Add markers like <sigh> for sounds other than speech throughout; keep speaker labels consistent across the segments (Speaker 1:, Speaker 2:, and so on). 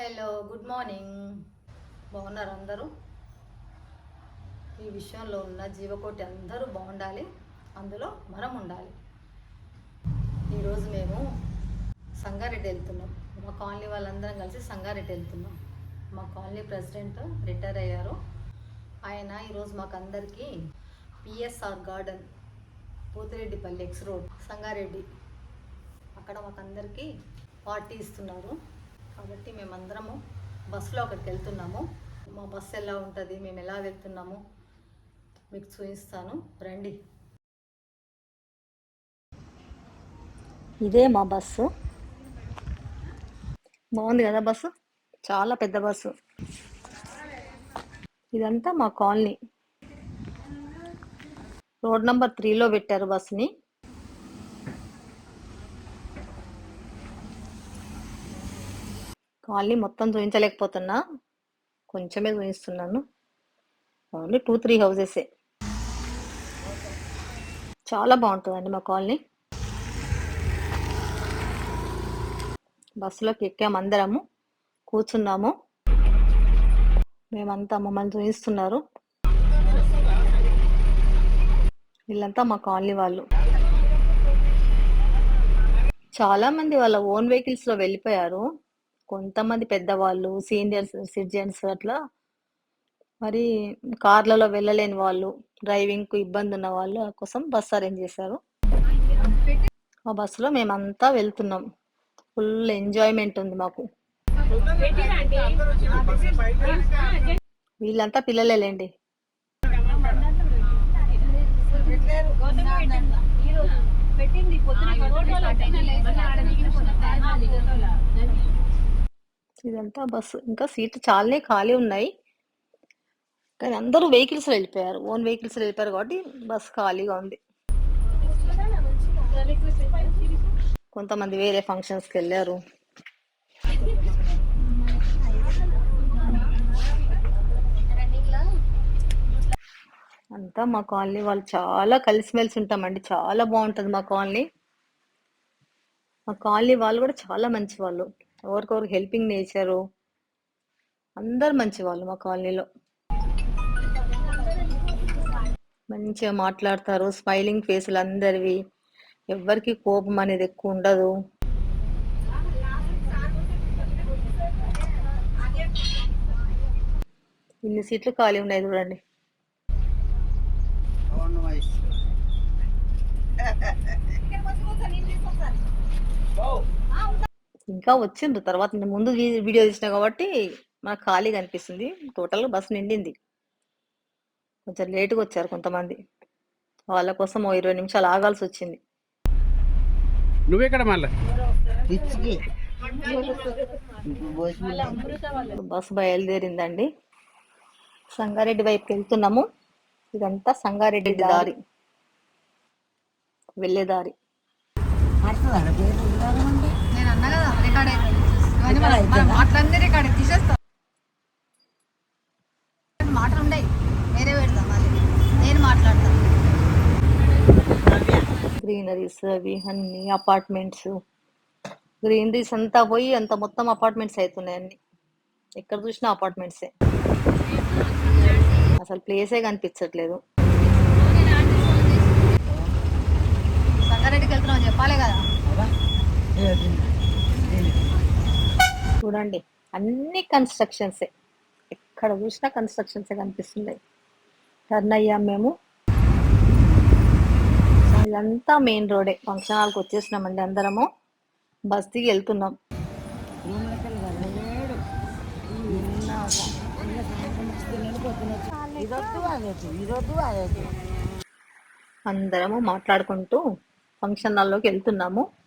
Speaker 1: Hello good morning బాగున్నారు అందరూ? ఈ విషయంలో ఉన్న జీవకోటి అందరూ బాగుండాలి. అందులో మనం ఉండాలి. ఈరోజు మేము సంగారెడ్డి వెళ్తున్నాం. మా కాలనీ వాళ్ళందరం కలిసి సంగారెడ్డి వెళ్తున్నాం. మా కాలనీ ప్రెసిడెంట్ రిటైర్ అయ్యారు. ఆయన ఈరోజు మాకందరికీ PSR garden Pothireddypalli X road Sangareddy అక్కడ మాకందరికీ పార్టీ ఇస్తున్నారు. కాబట్టి మేమందరము బస్సులో అక్కడికి వెళ్తున్నాము. మా బస్సు ఎలా ఉంటుంది? మేము ఎలా వెళ్తున్నాము? మీకు చూపిస్తాను. రండి. ఇదే మా బస్సు. బాగుంది కదా బస్సు? చాలా పెద్ద బస్సు. ఇదంతా మా కాలనీ. రోడ్ నంబర్ త్రీలో పెట్టారు బస్సుని. కాలనీ మొత్తం చూపించలేకపోతున్నా కొంచెమే చూపిస్తున్నాను ఓన్లీ టూ త్రీ హౌసెసే. చాలా బాగుంటుందండి మా కాలనీ. బస్సులోకి ఎక్కాము అందరము. కూర్చున్నాము. మేమంతా మమ్మల్ని చూపిస్తున్నారు వీళ్ళంతా మా కాలనీ వాళ్ళు. చాలా మంది వాళ్ళ ఓన్ వెహికల్స్లో వెళ్ళిపోయారు. కొంతమంది పెద్దవాళ్ళు సీనియర్స్ సిటిజన్స్ అట్లా మరి కార్లలో వెళ్ళలేని వాళ్ళు డ్రైవింగ్కు ఇబ్బంది ఉన్న వాళ్ళు కోసం బస్సు అరేంజ్ చేశారు. ఆ బస్సులో మేమంతా వెళ్తున్నాం. ఫుల్ ఎంజాయ్మెంట్ ఉంది మాకు. వీళ్ళంతా పిల్లలేండి ఇదంతా బస్సు ఇంకా సీట్లు చాలానే ఖాళీ ఉన్నాయి. కానీ అందరూ వెహికల్స్ వెళ్ళిపోయారు. ఓన్ వెహికల్స్ వెళ్ళిపోయారు కాబట్టి బస్సు ఖాళీగా ఉంది. కొంతమంది వేరే ఫంక్షన్స్కి వెళ్ళారు. అంతా మా కాలనీ వాళ్ళు చాలా కలిసిమెలిసి ఉంటామండి. చాలా బాగుంటుంది మా కాలనీ. మా కాలనీ వాళ్ళు కూడా చాలా మంచి వాళ్ళు ఎవరికొరికి హెల్పింగ్ నేచరు. అందరు మంచి వాళ్ళు మా కాలనీలో. మంచిగా మాట్లాడతారు స్మైలింగ్ ఫేసులు అందరివి. ఎవ్వరికి కోపం అనేది ఎక్కువ ఉండదు. ఇన్ని సీట్లు ఖాళీ ఉన్నాయి చూడండి. <laughs> <laughs> ఇంకా వచ్చిండ్రు. తర్వాత నేను ముందు వీడియో తీసిన కాబట్టి మనకు ఖాళీగా అనిపిస్తుంది. టోటల్గా బస్ నిండింది. కొంచెం లేటుగా వచ్చారు కొంతమంది. వాళ్ళ కోసం ఓ ఇరవై నిమిషాలు ఆగాల్సి వచ్చింది.
Speaker 2: నువ్వెక్కడ మళ్ళా?
Speaker 1: బస్సు బయలుదేరిందండి. సంగారెడ్డి వైపుకి వెళ్తున్నాము. ఇదంతా సంగారెడ్డి దారి. వెళ్ళే దారి.
Speaker 3: నేను అన్నా కదా రికార్డ్ అవుతుంది ఇవన్నీ మనం మనం మాటలన్నీ రికార్డ్ తీసేస్తాం. మాటలు ఉండయి వేరే పెడతాం మళ్ళీ. నేను మాట్లాడతాను
Speaker 1: గ్రీనరీస్ అవి అన్ని అపార్ట్మెంట్స్ గ్రీనరీస్ అంతా పోయి అంత మొత్తం అపార్ట్మెంట్స్ అవుతున్నాయి అన్ని. ఎక్కడ చూసినా అపార్ట్మెంట్సే అసలు ప్లేసే కనిపించట్లేదు.
Speaker 3: సంగారెడ్డికి వెళ్తున్నాం చెప్పాలి కదా.
Speaker 1: చూడండి అన్ని కన్స్ట్రక్షన్సే ఎక్కడ చూసినా కన్స్ట్రక్షన్సే కనిపిస్తున్నాయి. టర్న్ అయ్యాం మేము. ఇదంతా మెయిన్ రోడే ఫంక్షన్ హాల్కి వచ్చేసినామండి అందరము. బస్తీకి వెళ్తున్నాం. అందరము మాట్లాడుకుంటూ ఫంక్షన్ హాల్లోకి వెళ్తున్నాము.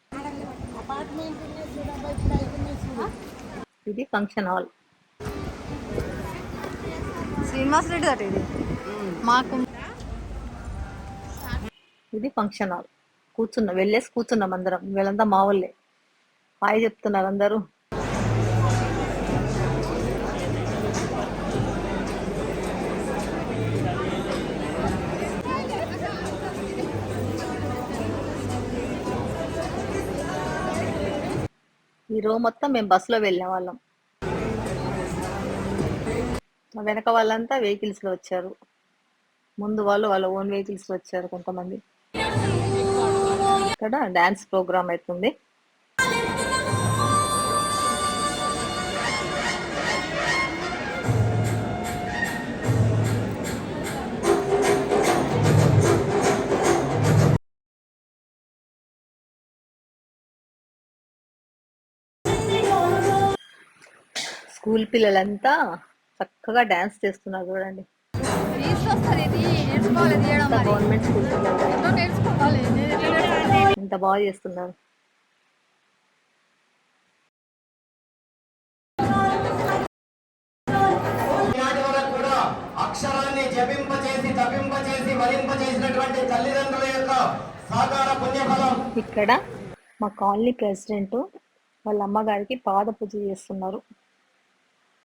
Speaker 1: ఇది ఫంక్షన్ హాల్
Speaker 3: శ్రీనివాస్ రెడ్డి ఇది? మాకు
Speaker 1: ఇది ఫంక్షన్ హాల్ కూర్చున్నాం వెళ్ళేసి కూర్చున్నాం అందరం. వీళ్ళంతా మా వాళ్ళే. హాయ్ చెప్తున్నారు అందరూ. ఈ రో మొత్తం మేము బస్సులో వెళ్ళిన వాళ్ళం వెనక వాళ్ళంతా వెహికల్స్లో వచ్చారు. ముందు వాళ్ళు వాళ్ళ ఓన్ వెహికల్స్ వచ్చారు కొంతమంది. ఇక్కడ డాన్స్ ప్రోగ్రామ్ అవుతుంది స్కూల్ పిల్లలంతా చక్కగా డ్యాన్స్ చేస్తున్నారు చూడండి. Government school? ఎంత బాగా చేస్తున్నారు.
Speaker 2: అక్షరాన్ని జపింపచేసి తప్పింపచేసి వరింపచేసినటువంటి తల్లిదండ్రుల యొక్క సాకార పుణ్యఫలం.
Speaker 1: ఇక్కడ మా కాలనీ ప్రెసిడెంట్ వాళ్ళ అమ్మగారికి పాద పూజ చేస్తున్నారు.